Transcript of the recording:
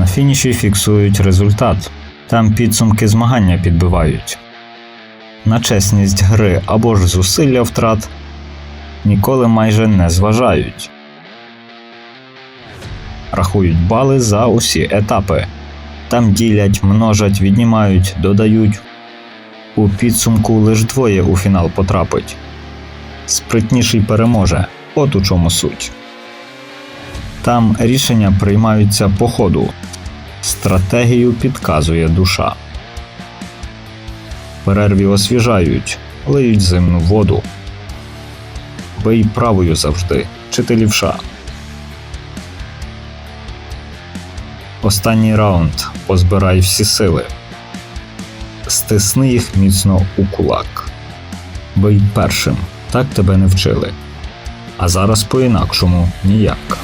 На фініші фіксують результат. Там підсумки змагання підбивають. На чесність гри або ж зусилля втрат ніколи майже не зважають. Рахують бали за усі етапи. Там ділять, множать, віднімають, додають. У підсумку лише двоє у фінал потрапить. Спритніший переможе. От у чому суть. Там рішення приймаються по ходу. Стратегію підказує душа. Перерві освіжають, лиють зимну воду. Бий правою завжди, чи ти лівша. Останній раунд. Позбирай всі сили. Стисни їх міцно у кулак. Бий першим. Так тебе не вчили. А зараз по-інакшому ніяк.